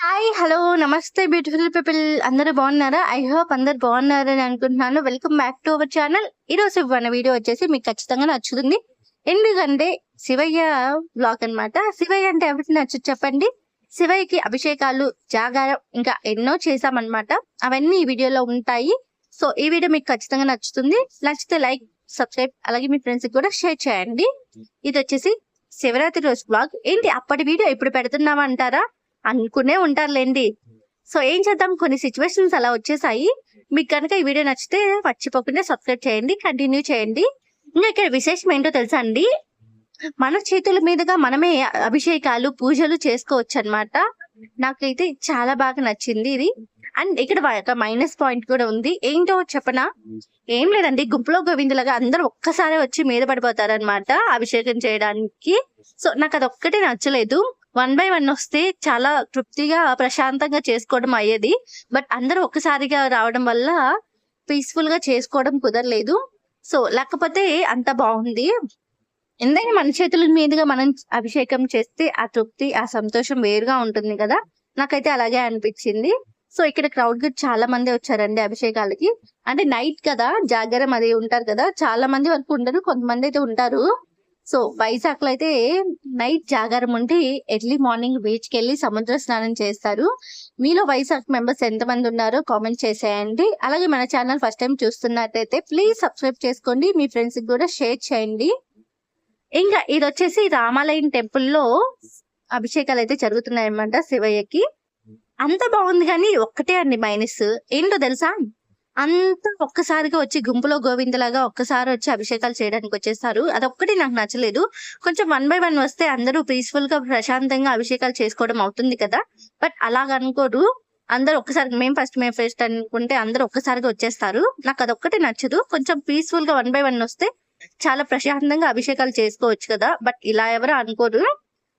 Hi hello నమస్తే beautiful people అందరూ బాగున్నారా? ఐ హోప్ అందరు బాగున్నారని అనుకుంటున్నాను. Welcome back to our channel ఈ రోజు మన వీడియో వచ్చేసి మీకు ఖచ్చితంగా నచ్చుతుంది. ఎందుకంటే శివయ్య బ్లాగ్ అన్నమాట. శివయ్య అంటే ఎవరికి నచ్చు చెప్పండి? శివయ్యకి అభిషేకాలు జాగారం ఇంకా ఎన్నో చేసామన్నమాట అవన్నీ ఈ వీడియోలో ఉంటాయి. సో ఈ వీడియో మీకు ఖచ్చితంగా నచ్చుతుంది. నచ్చితే లైక్ సబ్స్క్రైబ్ అలాగే మీ ఫ్రెండ్స్కి కూడా షేర్ చేయండి. ఇది వచ్చేసి శివరాత్రి రోజు బ్లాగ్ ఏంటి అప్పటి వీడియో ఇప్పుడు పెడుతున్నామంటారా? అనుకునే ఉంటారులేండి. సో ఏం చేద్దాం? కొన్ని సిచ్యువేషన్స్ అలా వచ్చేసాయి. మీకు కనుక ఈ వీడియో నచ్చితే మర్చిపోకుండా సబ్స్క్రైబ్ చేయండి కంటిన్యూ చేయండి. ఇంకా ఇక్కడ విశేషం ఏంటో తెలుసా అండి? మన చేతుల మీదుగా మనమే అభిషేకాలు పూజలు చేసుకోవచ్చు అన్నమాట నాకైతే చాలా బాగా నచ్చింది ఇది. అండ్ ఇక్కడ ఒక మైనస్ పాయింట్ కూడా ఉంది. ఏంటో చెప్పనా? ఏం లేదండి. గుంపులో గోవిందులాగా అందరూ ఒక్కసారి వచ్చి మీద పడిపోతారనమాట అభిషేకం చేయడానికి. సో నాకు అది ఒక్కటే నచ్చలేదు. వన్ బై వన్ వస్తే చాలా తృప్తిగా ప్రశాంతంగా చేసుకోవడం అయ్యేది. బట్ అందరూ ఒక్కసారిగా రావడం వల్ల పీస్ఫుల్గా చేసుకోవడం కుదరలేదు. సో లేకపోతే అంత బాగుంది. ఎందుకంటే మన చేతుల మీదుగా మనం అభిషేకం చేస్తే ఆ తృప్తి ఆ సంతోషం వేరుగా ఉంటుంది కదా. నాకైతే అలాగే అనిపించింది. సో ఇక్కడ క్రౌడ్గా చాలా మంది వచ్చారండి అభిషేకాలకి. అంటే నైట్ కదా జాగరం అది ఉంటారు కదా. చాలా మంది వరకు ఉండరు కొంతమంది అయితే ఉంటారు. సో వైజాగ్లో అయితే నైట్ జాగారం ఉండి ఎర్లీ మార్నింగ్ బీచ్కి వెళ్ళి సముద్ర స్నానం చేస్తారు. మీలో వైజాగ్ మెంబర్స్ ఎంతమంది ఉన్నారో కామెంట్ చేసేయండి. అలాగే మన ఛానల్ ఫస్ట్ టైం చూస్తున్నట్టయితే ప్లీజ్ సబ్స్క్రైబ్ చేసుకోండి. మీ ఫ్రెండ్స్కి కూడా షేర్ చేయండి. ఇంకా ఇది వచ్చేసి రామాలయం టెంపుల్లో అభిషేకాలు అయితే జరుగుతున్నాయన్నమాట శివయ్యకి. అంత బాగుంది కానీ ఒక్కటే అండి మైనస్. ఏంటో తెలుసా? అంతా ఒక్కసారిగా వచ్చి గుంపులో గోవిందలాగా ఒక్కసారి వచ్చి అభిషేకాలు చేయడానికి వచ్చేస్తారు. అదొక్కటి నాకు నచ్చలేదు. కొంచెం వన్ బై వన్ వస్తే అందరూ పీస్ఫుల్గా ప్రశాంతంగా అభిషేకాలు చేసుకోవడం అవుతుంది కదా. బట్ అలాగనుకోరు అందరూ ఒక్కసారి మేము ఫస్ట్ మేము ఫస్ట్ అనుకుంటే అందరూ ఒక్కసారిగా వచ్చేస్తారు. నాకు అదొక్కటి నచ్చదు. కొంచెం పీస్ఫుల్గా వన్ బై వన్ వస్తే చాలా ప్రశాంతంగా అభిషేకాలు చేసుకోవచ్చు కదా. బట్ ఇలా ఎవరు అనుకోరు.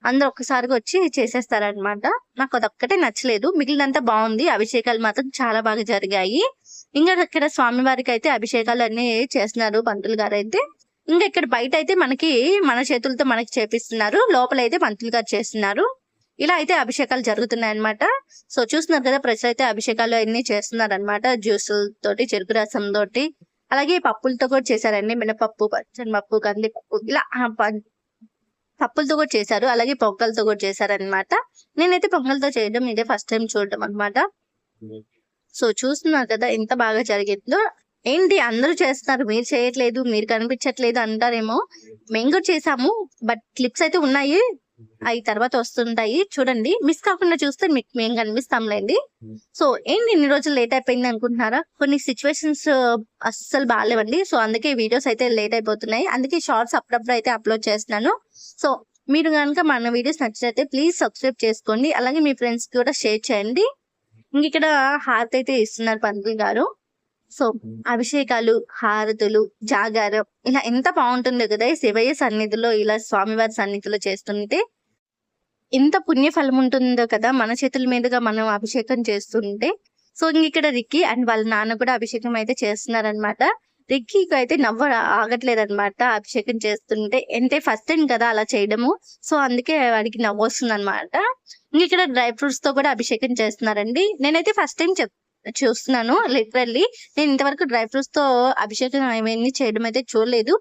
అందరూ ఒక్కసారిగా వచ్చి చేసేస్తారనమాట నాకు అదొక్కటే నచ్చలేదు. మిగిలినంతా బాగుంది. అభిషేకాలు మాత్రం చాలా బాగా జరిగాయి. ఇంకా ఇక్కడ స్వామి వారికి అయితే అభిషేకాలు అన్ని చేస్తున్నారు పంతులు గారు అయితే ఇంకా ఇక్కడ బయట అయితే మనకి మన చేతులతో మనకి చేపిస్తున్నారు. లోపల అయితే పంతులు గారు చేస్తున్నారు. ఇలా అయితే అభిషేకాలు జరుగుతున్నాయి అనమాట సో చూస్తున్నారు కదా ప్రజలు అయితే అభిషేకాలు అన్ని చేస్తున్నారు అనమాట జ్యూసులతోటి చెరుకు రసం తోటి అలాగే పప్పులతో కూడా చేశారండి. మినపప్పు పచ్చని పప్పు కందిపప్పు. ఇలా పప్పులతో కూడా చేశారు. అలాగే పొంగల్తో కూడా చేశారనమాట నేనైతే పొంగల్తో చేయడం ఇదే ఫస్ట్ టైం చూడడం అన్నమాట. సో చూస్తున్నారు కదా ఎంత బాగా జరిగిందో. ఏంటి అందరూ చేస్తున్నారు? మీరు చేయట్లేదు మీరు కనిపించట్లేదు అంటారేమో. మేము కూడా చేసాము బట్ క్లిప్స్ అయితే ఉన్నాయి. అవి తర్వాత వస్తుంటాయి. చూడండి మిస్ కాకుండా చూస్తే మీకు మేము కనిపిస్తాంలేండి సో ఏంటి ఇన్ని రోజులు లేట్ అయిపోయింది అనుకుంటున్నారా? కొన్ని సిచ్యువేషన్స్ అస్సలు బాగాలేవండి. సో అందుకే వీడియోస్ అయితే లేట్ అయిపోతున్నాయి. అందుకే షార్ట్స్ అప్పుడప్పుడు అయితే అప్లోడ్ చేస్తున్నాను. సో మీరు కనుక మన వీడియోస్ నచ్చినట్లయితే ప్లీజ్ సబ్స్క్రైబ్ చేసుకోండి. అలాగే మీ ఫ్రెండ్స్ కూడా షేర్ చేయండి. ఇంక ఇక్కడ హారతి అయితే ఇస్తున్నారు పంతులు గారు. సో అభిషేకాలు హారతులు జాగారం ఇలా ఎంత బాగుంటుందో కదా శివయ్య సన్నిధిలో ఇలా స్వామివారి సన్నిధిలో చేస్తుంటే. ఎంత పుణ్య ఫలం ఉంటుందో కదా మన చేతుల మీదుగా మనం అభిషేకం చేస్తుంటే. సో ఇక్కడ రిక్కీ అండ్ వాళ్ళ నాన్న కూడా అభిషేకం అయితే చేస్తున్నారనమాట. రిక్కీకి అయితే నవ్వ ఆగట్లేదు అనమాట అభిషేకం చేస్తుంటే. అంటే ఫస్ట్ టైం కదా అలా చేయడము. సో అందుకే వాడికి నవ్వు వస్తుంది అనమాట ఇంక ఇక్కడ డ్రై ఫ్రూట్స్తో కూడా అభిషేకం చేస్తున్నారండి. నేనైతే ఫస్ట్ టైం చెప్ చూస్తున్నాను. లిటరల్లీ నేను ఇంతవరకు డ్రై ఫ్రూట్స్తో అభిషేకం ఏమైంది చేయడం అయితే చూడలేదు.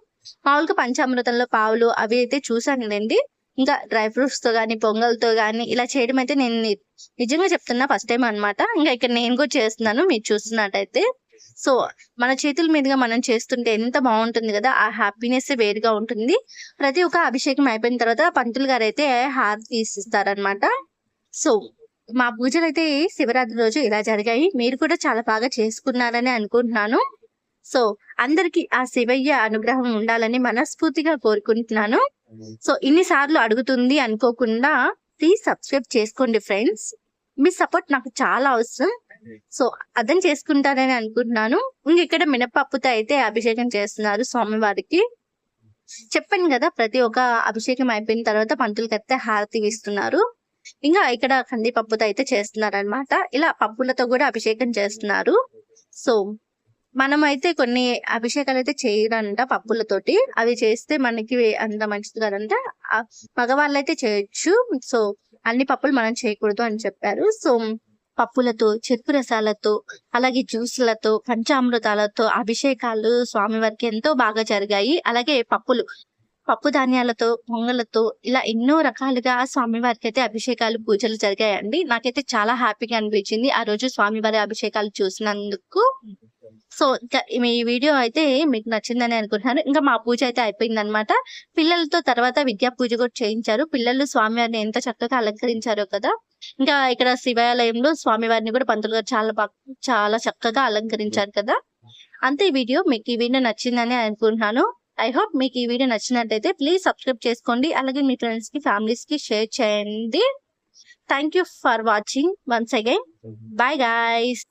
మామూలుగా పంచామృతంలో పావులు అవి అయితే చూసాను లేండి ఇంకా డ్రై ఫ్రూట్స్తో గానీ పొంగల్తో గానీ ఇలా చేయడం అయితే నేను నిజంగా చెప్తున్నా ఫస్ట్ టైం అన్నమాట. ఇంకా ఇక్కడ నేను కూడా చేస్తున్నాను మీరు చూస్తున్నట్టయితే. సో మన చేతుల మీదుగా మనం చేస్తుంటే ఎంత బాగుంటుంది కదా ఆ హ్యాపీనెస్ వేరుగా ఉంటుంది. ప్రతి ఒక్క అభిషేకం అయిపోయిన తర్వాత పంతులు గారు అయితే హారతి తీసిస్తారనమాట సో మా పూజలు అయితే శివరాత్రి రోజు ఇలా జరిగాయి. మీరు కూడా చాలా బాగా చేసుకున్నారని అనుకుంటున్నాను. సో అందరికి ఆ శివయ్య అనుగ్రహం ఉండాలని మనస్ఫూర్తిగా కోరుకుంటున్నాను. సో ఇన్ని సార్లు అడుగుతుంది అనుకోకుండా ప్లీజ్ సబ్స్క్రైబ్ చేసుకోండి ఫ్రెండ్స్ మీ సపోర్ట్ నాకు చాలా అవసరం. సో అర్థం చేసుకుంటారని అనుకుంటున్నాను. ఇంక ఇక్కడ మినపప్పుతో అయితే అభిషేకం చేస్తున్నారు స్వామివారికి. చెప్పాను కదా ప్రతి ఒక్క అభిషేకం అయిపోయిన తర్వాత పంతులకి అయితే హారతి ఇస్తున్నారు. ఇంకా ఇక్కడ కందిపప్పుతో అయితే చేస్తున్నారనమాట ఇలా పప్పులతో కూడా అభిషేకం చేస్తున్నారు. సో మనం అయితే కొన్ని అభిషేకాలు అయితే చేయరంట పప్పులతోటి. అవి చేస్తే మనకి అంత మంచిది కదంట. మగవాళ్ళు అయితే చేయొచ్చు. సో అన్ని పప్పులు మనం చేయకూడదు అని చెప్పారు. సో పప్పులతో చెరుకు రసాలతో అలాగే జ్యూస్లతో పంచామృతాలతో అభిషేకాలు స్వామివారికి ఎంతో బాగా జరిగాయి. అలాగే పప్పులు పప్పు ధాన్యాలతో పొంగలతో ఇలా ఎన్నో రకాలుగా స్వామివారికి అయితే అభిషేకాలు పూజలు జరిగాయండి. నాకైతే చాలా హ్యాపీగా అనిపించింది ఆ రోజు స్వామివారి అభిషేకాలు చూసినందుకు. సో ఇంకా మీ వీడియో అయితే మీకు నచ్చిందని అనుకుంటున్నాను. ఇంకా మా పూజ అయితే అయిపోయింది అనమాట పిల్లలతో తర్వాత విద్యా పూజ కూడా చేయించారు. పిల్లలు స్వామివారిని ఎంత చక్కగా అలంకరించారో కదా. ఇంకా ఇక్కడ శివాలయంలో స్వామివారిని కూడా పంతులు గారు చాలా బాగా చాలా చక్కగా అలంకరించారు కదా. అంతే ఈ వీడియో మీకు ఈ వీడియో నచ్చిందని అనుకుంటున్నాను. ఐ హోప్ మీకు ఈ వీడియో నచ్చినట్టయితే ప్లీజ్ సబ్స్క్రైబ్ చేసుకోండి. అలాగే మీ ఫ్రెండ్స్కి ఫ్యామిలీస్కి షేర్ చేయండి. Thank you for watching once again bye guys